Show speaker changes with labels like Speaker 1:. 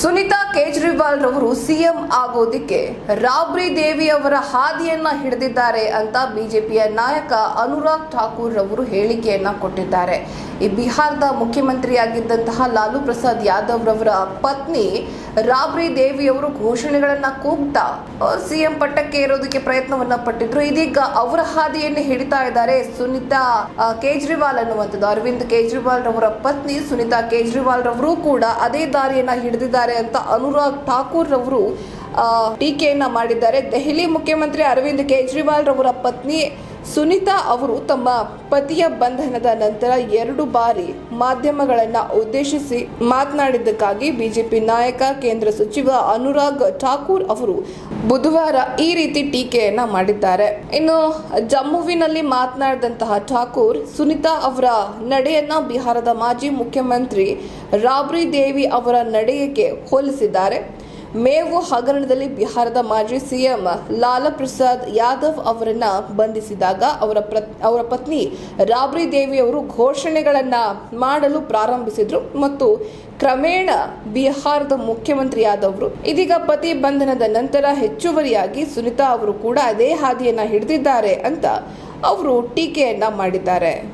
Speaker 1: ಸುನಿತಾ ಕೇಜ್ರಿವಾಲ್ ರವರು ಸಿಎಂ ಆಗೋದಿಕ್ಕೆ ರಾಬ್ರಿ ದೇವಿ ಅವರ ಹಾದಿಯನ್ನ ಹಿಡಿದಿದ್ದಾರೆ ಅಂತ ಬಿಜೆಪಿಯ ನಾಯಕ ಅನುರಾಗ್ ಠಾಕೂರ್ ರವರು ಹೇಳಿಕೆಯನ್ನ ಕೊಟ್ಟಿದ್ದಾರೆ. ಈ ಬಿಹಾರದ ಮುಖ್ಯಮಂತ್ರಿಯಾಗಿದ್ದಂತಹ ಲಾಲು ಪ್ರಸಾದ್ ಯಾದವ್ ರವರ ಪತ್ನಿ ರಾಬ್ರಿ ದೇವಿ ಅವರು ಘೋಷಣೆಗಳನ್ನ ಕೂಗ್ತಾ ಸಿಎಂ ಪಟ್ಟಕ್ಕೆ ಇರೋದಕ್ಕೆ ಪ್ರಯತ್ನವನ್ನ ಪಟ್ಟಿದ್ರು. ಇದೀಗ ಅವರ ಹಾದಿಯನ್ನು ಹಿಡಿತಾ ಇದ್ದಾರೆ ಸುನಿತಾ ಕೇಜ್ರಿವಾಲ್ ಅನ್ನುವಂಥದ್ದು. ಅರವಿಂದ್ ಕೇಜ್ರಿವಾಲ್ ರವರ ಪತ್ನಿ ಸುನಿತಾ ಕೇಜ್ರಿವಾಲ್ ರವರು ಕೂಡ ಅದೇ ದಾರಿಯನ್ನ ಹಿಡಿದಿದ್ದಾರೆ. ಅಂತ ಅನುರಾಗ್ ಠಾಕೂರ್ ರವರು ಟೀಕೆಯನ್ನ ಮಾಡಿದ್ದಾರೆ. ದೆಹಲಿ ಮುಖ್ಯಮಂತ್ರಿ ಅರವಿಂದ್ ಕೇಜ್ರಿವಾಲ್ ರವರ ಪತ್ನಿ ಸುನಿತಾ ಅವರು ತಮ್ಮ ಪತಿಯ ಬಂಧನದ ನಂತರ ಎರಡು ಬಾರಿ ಮಾಧ್ಯಮಗಳನ್ನ ಉದ್ದೇಶಿಸಿ ಮಾತನಾಡಿದ್ದಕ್ಕಾಗಿ ಬಿಜೆಪಿ ನಾಯಕ, ಕೇಂದ್ರ ಸಚಿವ ಅನುರಾಗ್ ಠಾಕೂರ್ ಅವರು ಬುಧವಾರ ಈ ರೀತಿ ಟೀಕೆಯನ್ನ ಮಾಡಿದ್ದಾರೆ. ಇನ್ನು ಜಮ್ಮುವಿನಲ್ಲಿ ಮಾತನಾಡಿದಂತಹ ಠಾಕೂರ್, ಸುನಿತಾ ಅವರ ನಡೆಯನ್ನ ಬಿಹಾರದ ಮಾಜಿ ಮುಖ್ಯಮಂತ್ರಿ ರಾಬ್ರಿ ದೇವಿ ಅವರ ನಡೆಯಕ್ಕೆ ಹೋಲಿಸಿದ್ದಾರೆ. ಮೇವು ಹಗರಣದಲ್ಲಿ ಬಿಹಾರದ ಮಾಜಿ ಸಿಎಂ ಲಾಲಾ ಪ್ರಸಾದ್ ಯಾದವ್ ಅವರನ್ನ ಬಂಧಿಸಿದಾಗ ಅವರ ಅವರ ಪತ್ನಿ ರಾಬ್ರಿ ದೇವಿ ಅವರು ಘೋಷಣೆಗಳನ್ನ ಮಾಡಲು ಪ್ರಾರಂಭಿಸಿದ್ರು ಮತ್ತು ಕ್ರಮೇಣ ಬಿಹಾರದ ಮುಖ್ಯಮಂತ್ರಿಯಾದವರು. ಇದೀಗ ಪತಿ ಬಂಧನದ ನಂತರ ಹೆಚ್ಚುವರಿಯಾಗಿ ಸುನಿತಾ ಅವರು ಕೂಡ ಅದೇ ಹಾದಿಯನ್ನ ಹಿಡಿದಿದ್ದಾರೆ ಅಂತ ಅವರು ಟೀಕೆಯನ್ನ ಮಾಡಿದ್ದಾರೆ.